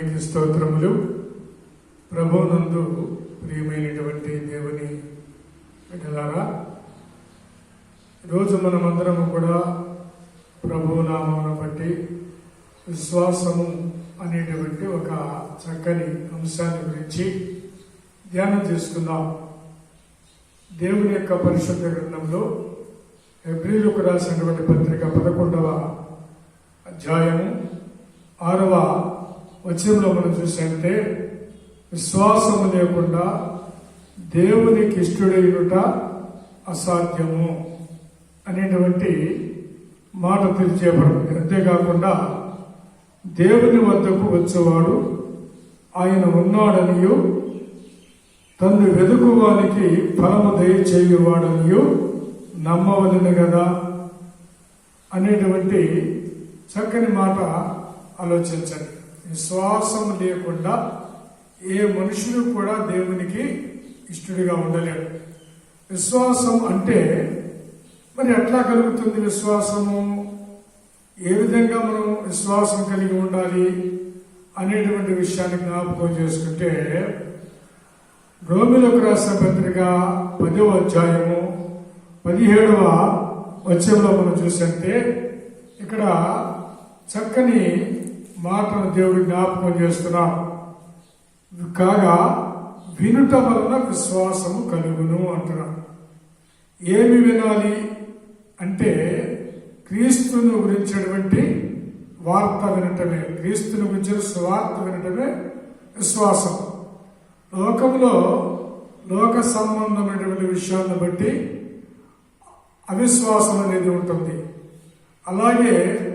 దేవునికి స్తోత్రములు. ప్రభునందు ప్రియమైనటువంటి దేవుని బిడ్డలారా ఈరోజు మనమందరము కూడా ప్రభునామమును బట్టి విశ్వాసము అనేటువంటి ఒక చక్కని అంశాన్ని గురించి ధ్యానం చేసుకుందాం దేవుని యొక్క పరిశుద్ధ గ్రంథంలో ఎబ్రిలకు రాసినటువంటి పత్రిక పదకొండవ అధ్యాయము ఆరవ వచనంలో మనం చూసామంటే విశ్వాసము లేకుండా దేవునికి ఇష్టడైనట అసాధ్యము అనేటువంటి మాట తెలియజేయబడింది. అంతేకాకుండా దేవుని వద్దకు వచ్చేవాడు ఆయన ఉన్నాడనియు తన్ను వెతుకువానికి ఫలము దయచేయువాడనియు నమ్మవలను కదా అనేటువంటి చక్కని మాట ఆలోచించండి. విశ్వాసం లేకుండా ఏ మనుషులు కూడా దేవునికి ఇష్టడిగా ఉండలేడు. విశ్వాసం అంటే మరి ఎట్లా కలుగుతుంది విశ్వాసము? ఏ విధంగా మనం విశ్వాసం కలిగి ఉండాలి అనేటువంటి విషయాన్ని జ్ఞాపకం చేసుకుంటే రోమిలకు రాసిన పత్రిక పదవ అధ్యాయము పదిహేడవ వచ్చంలో మనం చూసంటే ఇక్కడ చక్కని మాటను దేవుడు జ్ఞాపకం చేస్తున్నాం. కాగా వినుట వలన విశ్వాసము కలుగును అంటున్నాం. ఏమి వినాలి అంటే క్రీస్తును గురించినటువంటి వార్త వినటమే. క్రీస్తుని గురించిన స్వార్త వినటమే విశ్వాసం. లోకంలో లోక సంబంధమైనటువంటి విషయాలను బట్టి అవిశ్వాసం అనేది ఉంటుంది. అలాగే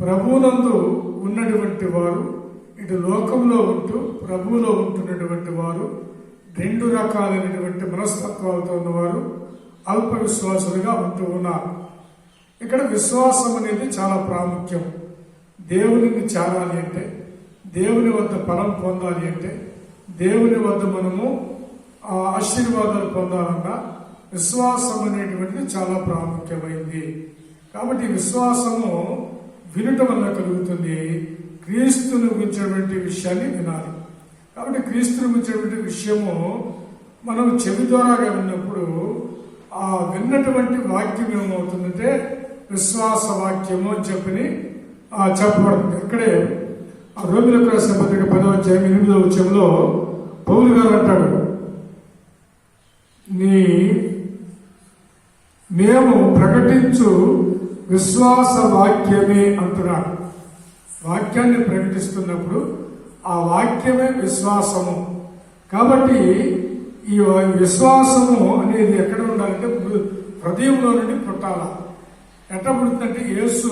ప్రభునందు ఉన్నటువంటి వారు ఇటు లోకంలో ఉంటూ ప్రభువులో ఉంటున్నటువంటి వారు రెండు రకాలైనటువంటి మనస్తత్వాలతో ఉన్నవారు అల్ప విశ్వాసులుగా ఉంటూ ఉన్నారు. ఇక్కడ విశ్వాసం అనేది చాలా ప్రాముఖ్యం. దేవునిని చేరాలి అంటే దేవుని వద్ద ఫలం పొందాలి అంటే దేవుని వద్ద మనము ఆశీర్వాదాలు పొందాలన్నా విశ్వాసం అనేటువంటిది చాలా ప్రాముఖ్యమైంది. కాబట్టి విశ్వాసము వినటం వల్ల కలుగుతుంది. క్రీస్తుని గురించినటువంటి విషయాన్ని వినాలి. కాబట్టి క్రీస్తుని గురించినటువంటి విషయము మనం చెవి ద్వారాగా విన్నప్పుడు ఆ విన్నటువంటి వాక్యం ఏమవుతుందంటే విశ్వాస వాక్యము అని చెప్పని చెప్పబడుతుంది. ఇక్కడే ఆ రోమిలకు రాసిన పత్రిక పదవ అధ్యాయం ఎనిమిదవ వచ్చంలో పౌరులు గారు అంటాడు నీ మేము ప్రకటించు విశ్వాస వాక్యమే అంటున్నాడు. వాక్యాన్ని ప్రకటిస్తున్నప్పుడు ఆ వాక్యమే విశ్వాసము. కాబట్టి ఈ విశ్వాసము అనేది ఎక్కడ ఉండాలంటే హృదయంలో నుండి పుట్టాల? ఎట్లా పుడుతుందంటే యేసు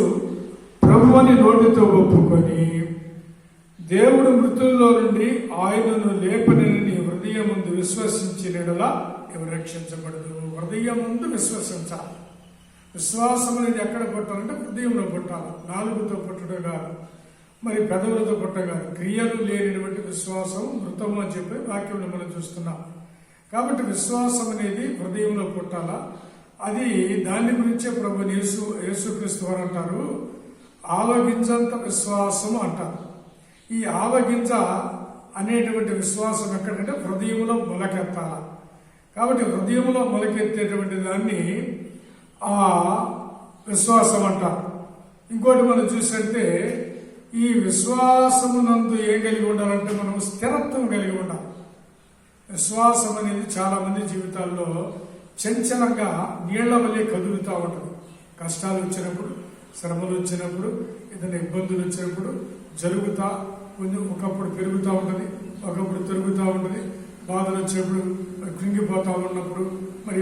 ప్రభు అని నోటితో ఒప్పుకొని దేవుడు మృతుల్లో నుండి ఆయనను లేపనని నీ హృదయం ముందు విశ్వసించినలా ఎవరు రక్షించబడదు? హృదయం ముందు విశ్వసించాలి. విశ్వాసం అనేది ఎక్కడ కొట్టాలంటే హృదయంలో కొట్టాలి. నాలుగుతో కొట్టడం కాదు మరి పెదవులతో కొట్టగాదు క్రియలు లేనిటువంటి విశ్వాసం మృతము అని చెప్పి వాక్యంలో మనం చూస్తున్నాం. కాబట్టి విశ్వాసం అనేది హృదయంలో పుట్టాలా అది దాని గురించే ప్రభు యేసు యేసుక్రీస్తు వారు అంటారు. ఆలోగించంత విశ్వాసం అంటారు. ఈ ఆవగింజ అనేటువంటి విశ్వాసం ఎక్కడంటే హృదయంలో మొలకెత్తాల? కాబట్టి హృదయంలో మొలకెత్తేటువంటి దాన్ని ఆ విశ్వాసం అంటారు ఇంకోటి మనం చూసంటే ఈ విశ్వాసమునందు ఏం కలిగి ఉండాలంటే మనం స్థిరత్వం కలిగి ఉండాలి. విశ్వాసం అనేది చాలా మంది జీవితాల్లో చంచలంగా నీళ్ళ వల్లే కదులుతూ ఉంటుంది. కష్టాలు వచ్చినప్పుడు శ్రమలు వచ్చినప్పుడు ఏదైనా ఇబ్బందులు వచ్చినప్పుడు జరుగుతా కొంచెం ఒకప్పుడు పెరుగుతూ ఉంటుంది ఒకప్పుడు తిరుగుతూ ఉంటుంది. బాధలు వచ్చినప్పుడు కృంగిపోతూ ఉన్నప్పుడు మరి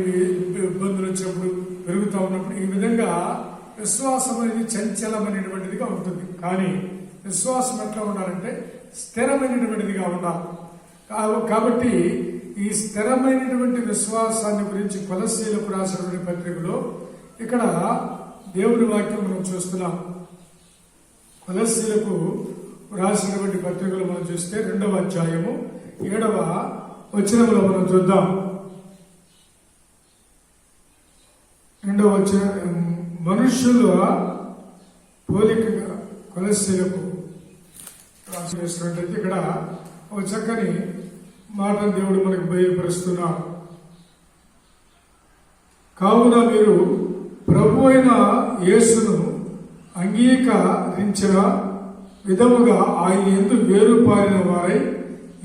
ఇబ్బందులు వచ్చినప్పుడు పెరుగుతూ ఉన్నప్పుడు ఈ విధంగా విశ్వాసం అనేది చంచలమైనటువంటిదిగా ఉంటుంది. కానీ విశ్వాసం ఎట్లా ఉండాలంటే స్థిరమైనటువంటిదిగా ఉండాలి. కాబట్టి ఈ స్థిరమైనటువంటి విశ్వాసాన్ని గురించి కొలశీలకు రాసినటువంటి పత్రికలో ఇక్కడ దేవుని వాక్యం మనం చూస్తున్నాం. కొలశీలకు రాసినటువంటి పత్రికలు మనం చూస్తే రెండవ అధ్యాయము ఏడవ వచ్చినప్పుడు మనం చూద్దాం. రెండవ వచ్చిన మనుషుల పోలికగా కొలసీలకు చేసినట్లయితే ఇక్కడ ఒక చక్కని మాటను దేవుడు మనకు బయలుపరుస్తున్నాడు. కావున మీరు ప్రభు అయిన యేసును అంగీకరించిన విధముగా ఆయన ఎందు వేరుపారిన వారై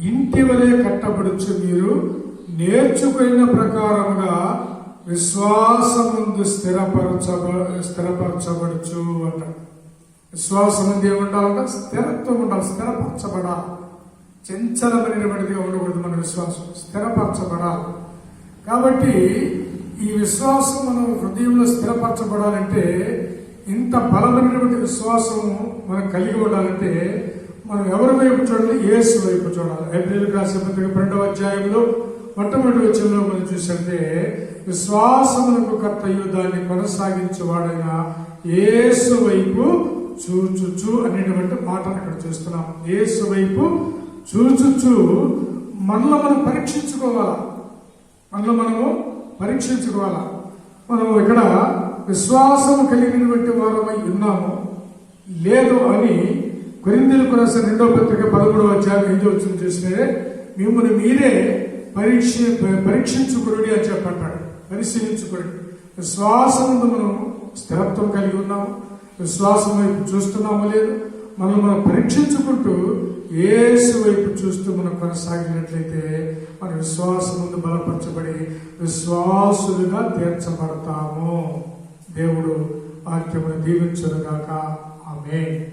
ఇంటి వలె కట్టబడుచు మీరు నేర్చుకున్న ప్రకారముగా విశ్వాసముందు స్థిరపరచబ స్థిరపరచబడుచు అంట. విశ్వాసం ఉంది ఏముండాలంట? స్థిరత్వం ఉండాలి స్థిరపరచబడాలి చెంచలమైనటువంటిదిగా ఉండకూడదు మన విశ్వాసం. స్థిరపరచబడాలి. కాబట్టి ఈ విశ్వాసం మనం హృదయంలో స్థిరపరచబడాలంటే ఇంత బలమైనటువంటి విశ్వాసం మనం కలిగి ఉండాలంటే మనం ఎవరి వైపు చూడాలి? యేసు వైపు చూడాలి. ఏప్రిల్ రాసిన పత్రిక రెండవ అధ్యాయంలో మొట్టమొదటి వచ్చంలో మనం చూసంటే విశ్వాసమునకు కర్తయు దాన్ని కొనసాగించేవాడైన ఏసు వైపు చూచుచు అనేటువంటి మాటను అక్కడ చూస్తున్నాం. ఏసు వైపు చూచుచు మనలో మనం పరీక్షించుకోవాలా? మనలో మనము పరీక్షించుకోవాలా? మనం ఇక్కడ విశ్వాసం కలిగినటువంటి వారమై ఉన్నాము. లేదు అని కొరిందీలకు రాసిన రెండో పత్రిక పదమూడవ అధ్యాయం ఏం వచ్చిన చూస్తే మిమ్మల్ని మీరే పరీక్ష పరీక్షించుకురుడి అని చెప్పంటాడు. పరిశీలించుకోండి. విశ్వాసంతో మనం స్థిరత్వం కలిగి ఉన్నాము. విశ్వాసం వైపు చూస్తున్నామో లేదు మనం మనం పరీక్షించుకుంటూ ఏసు వైపు చూస్తూ మనం కొనసాగినట్లయితే మన విశ్వాసం ముందు బలపరచబడి విశ్వాసులుగా తీర్చబడతాము. దేవుడు వాక్యమును దీవించునుగాక. ఆమె